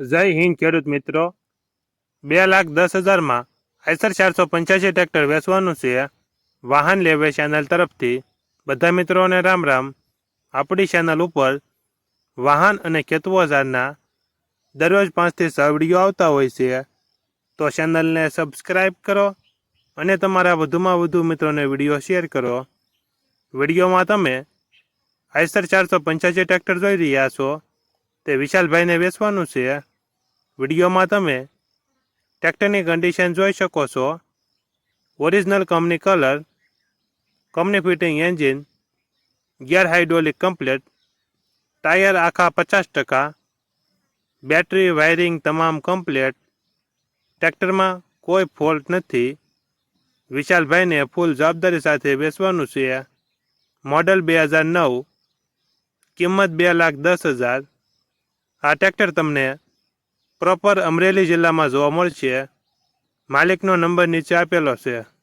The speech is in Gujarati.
જય હિન્દ, ખેડૂત મિત્રો. બે લાખ દસ હજારમાં આઈસર ચારસો પંચ્યાસી ટ્રેક્ટર વેચવાનું છે. વાહન લેવે ચેનલ તરફથી. બધા મિત્રોને રામ રામ. આપણી ચેનલ ઉપર વાહન અને ખેતવોજારના દરરોજ પાંચથી છ વીડિયો આવતા હોય છે. તો ચેનલને સબસ્ક્રાઈબ કરો અને તમારા વધુમાં વધુ મિત્રોને વીડિયો શેર કરો. વિડીયોમાં તમે આઈસર ચારસો પંચ્યાસી ટ્રેક્ટર જોઈ રહ્યા છો. તે વિશાલભાઈને વેચવાનું છે વિડીયોમાં તમે ટ્રેક્ટરની કન્ડિશન જોઈ શકો છો original company colour company fitting engine gear hydraulic complete tyre આખા પચાસ ટકા બેટરી વાયરિંગ તમામ કમ્પ્લેટ ટ્રેક્ટરમાં કોઈ ફોલ્ટ નથી વિશાલભાઈને ફૂલ જવાબદારી સાથે વેચવાનું છે મોડલ બે હજાર નવ કિંમત બે લાખ દસ હજાર આ ટ્રેક્ટર તમને પ્રોપર અમરેલી જિલ્લામાં જોવા મળશે. માલિકનો નંબર નીચે આપેલો છે.